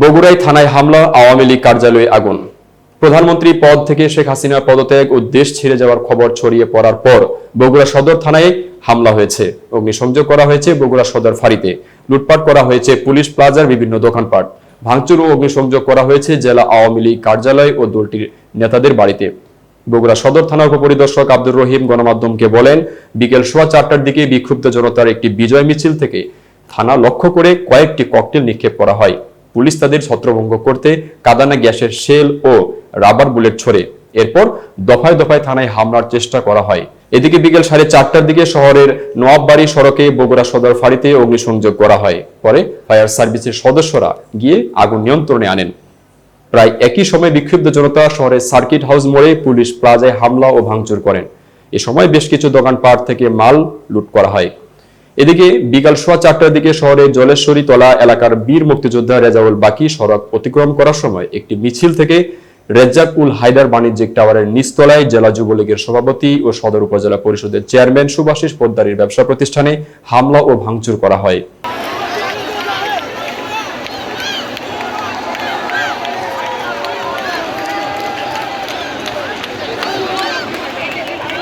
বগুড়ায় থানায় হামলা, আওয়ামী লীগ কার্যালয়ে আগুন। প্রধানমন্ত্রী পদ থেকে শেখ হাসিনার পদত্যাগ ও দেশ ছেড়ে যাওয়ার খবর ছড়িয়ে পড়ার পর বগুড়া সদর থানায় হামলা হয়েছে। অগ্নিসংযোগ করা হয়েছে বগুড়া সদর ফাঁড়িতে। লুটপাট করা হয়েছে পুলিশ প্লাজার বিভিন্ন দোকানপাট। ভাঙচুর ও অগ্নিসংযোগ করা হয়েছে জেলা আওয়ামী লীগ কার্যালয় ও দলটির নেতাদের বাড়িতে। বগুড়া সদর থানার উপপরিদর্শক আব্দুর রহিম গণমাধ্যমকে বলেন, বিকেল সোয়া চারটার দিকে বিক্ষুব্ধ জনতার একটি বিজয় মিছিল থেকে থানা লক্ষ্য করে কয়েকটি ককটেল নিক্ষেপ করা হয়। পুলিশ তাদের ছত্রভঙ্গ করতে কাদানা গ্যাসের শেল ও রাবার বুলেট ছড়ে। এরপর দফায় দফায় থানায় হামলার চেষ্টা করা হয়। এদিকে বিকেল সাড়ে চারটার দিকে শহরের নোয়াববাড়ি সড়কে বগুড়া সদর ফাঁড়িতে অগ্নিসংযোগ করা হয়। পরে ফায়ার সার্ভিসের সদস্যরা গিয়ে আগুন নিয়ন্ত্রণে আনেন। প্রায় একই সময় বিক্ষুব্ধ জনতা শহরের সার্কিট হাউস মোড়ে পুলিশ প্লাজায় হামলা ও ভাঙচুর করেন। এ সময় বেশ কিছু দোকানপাট থেকে মাল লুট করা হয়। এদিকে বিকাল সোয়া চারটার দিকে শহরে জলেশ্বরী তলা এলাকার বীর মুক্তিযোদ্ধা রেজাউল বাকি সড়ক অতিক্রম করার সময় একটি মিছিল থেকে রেজ্জাক উল হায়দার বাণিজ্যিক টাওয়ারের নিচতলায় জেলা যুবলীগের সভাপতি ও সদর উপজেলা পরিষদের চেয়ারম্যান সুভাষিস পোদ্দারির ব্যবসা প্রতিষ্ঠানে হামলা ও ভাঙচুর করা হয়।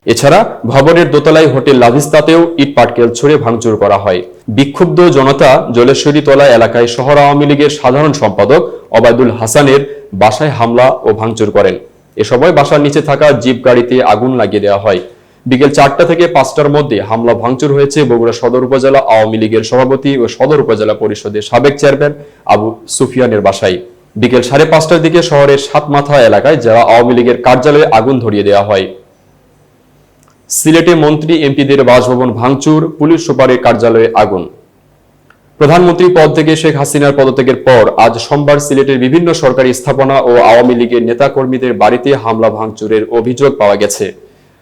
এছাড়া ভবনের দোতলায় হোটেল লাভিস্তাতেও ইট পাটকেল ছুড়ে ভাঙচুর করা হয়। বিক্ষুব্ধ জনতা জলেশ্বরী তলা এলাকায় শহর আওয়ামী লীগের সাধারণ সম্পাদক অবায়দুল হাসানের বাসায় হামলা ও ভাঙচুর করেন। এ সময় বাসার নিচে থাকা জিপ গাড়িতে আগুন লাগিয়ে দেওয়া হয়। বিকেল চারটা থেকে পাঁচটার মধ্যে হামলা ভাঙচুর হয়েছে বগুড়া সদর উপজেলা আওয়ামী লীগের সভাপতি ও সদর উপজেলা পরিষদের সাবেক চেয়ারম্যান আবু সুফিয়ানের বাসায়। বিকেল সাড়ে পাঁচটার দিকে শহরের সাতমাথা এলাকায় জেলা আওয়ামী লীগের কার্যালয়ে আগুন ধরিয়ে দেওয়া হয়। সিলেটে মন্ত্রী এমপিদের বাসভবন ভাঙচুর, পুলিশ সুপারের কার্যালয়ে আগুন। প্রধানমন্ত্রী পদ থেকে শেখ হাসিনার পদত্যাগের পর আজ সোমবার সিলেটের বিভিন্ন সরকারি স্থাপনা ও আওয়ামী লীগের নেতাকর্মীদের বাড়িতে হামলা ভাঙচুরের অভিযোগ পাওয়া গেছে।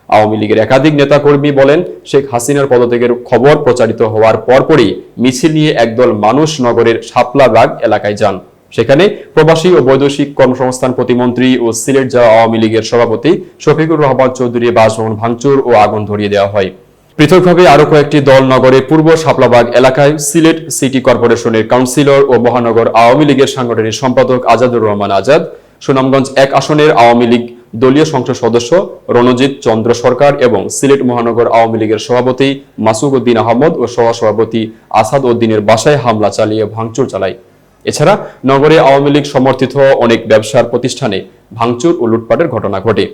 আওয়ামী লীগের একাধিক নেতাকর্মী বলেন, শেখ হাসিনার পদত্যাগের খবর প্রচারিত হওয়ার পরপরই মিছিল নিয়ে একদল মানুষ নগরের শাপলা বাগ এলাকায় যান। সেখানে প্রবাসী ও বৈদেশিক কর্মসংস্থান প্রতিমন্ত্রী ও সিলেট জেলা আওয়ামী লীগের সভাপতি শফিকুর রহমান চৌধুরী বাসভবন ভাঙচুর ও আগুন ধরিয়ে দেওয়া হয়। পৃথকভাবে আরও কয়েকটি দল নগরে পূর্ব শাপলাবাগ এলাকায় সিলেট সিটি কর্পোরেশনের কাউন্সিলর ও মহানগর আওয়ামী লীগের সাংগঠনিক সম্পাদক আজাদুর রহমান আজাদ, সুনামগঞ্জ এক আসনের আওয়ামী লীগ দলীয় সংসদ সদস্য রণজিৎ চন্দ্র সরকার এবং সিলেট মহানগর আওয়ামী লীগের সভাপতি মাসুদ উদ্দিন আহমদ ও সহসভাপতি আসাদ উদ্দিনের বাসায় হামলা চালিয়ে ভাঙচুর চালায়। এছাড়া নগরে আওয়ামী লীগ সমর্থিত অনেক ব্যবসার প্রতিষ্ঠানে ভাঙচুর ও লুটপাটের ঘটনা ঘটে।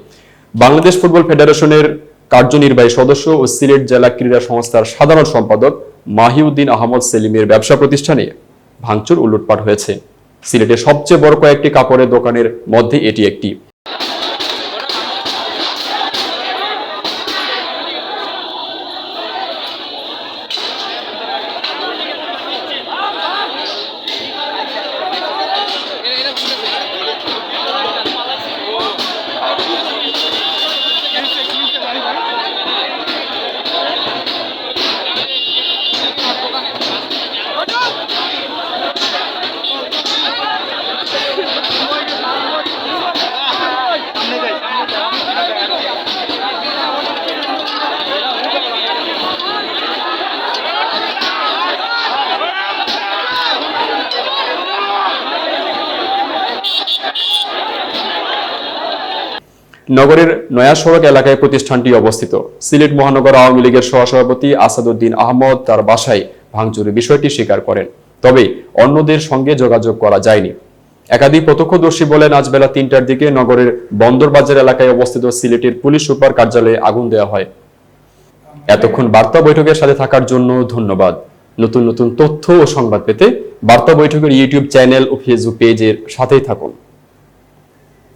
বাংলাদেশ ফুটবল ফেডারেশনের কার্যনির্বাহী সদস্য ও সিলেট জেলা ক্রীড়া সংস্থার সাধারণ সম্পাদক মাহিউদ্দিন আহমদ সেলিমের ব্যবসা প্রতিষ্ঠানে ভাঙচুর ও লুটপাট হয়েছে। সিলেটের সবচেয়ে বড় কয়েকটি কাপড়ের দোকানের মধ্যে এটি একটি। নগরের নয়া সড়ক এলাকায় প্রতিষ্ঠানটি অবস্থিত। সিলেট মহানগর আওয়ামী লীগের সহসভাপতি আসাদুদ্দিন আহমদ তার বাসায় ভাঙচুরের বিষয়টি স্বীকার করেন। তবে অন্যদের সঙ্গে যোগাযোগ করা যায়নি। একাধিক প্রত্যক্ষদর্শী বলেন, আজ বেলা তিনটার দিকে নগরের বন্দরবাজার এলাকায় অবস্থিত সিলেটের পুলিশ সুপার কার্যালয়ে আগুন দেওয়া হয়। এতক্ষণ বার্তা বৈঠকের সাথে থাকার জন্য ধন্যবাদ। নতুন নতুন তথ্য ও সংবাদ পেতে বার্তা বৈঠকের ইউটিউব চ্যানেল ও ফেসবুক পেজের সাথেই থাকুন।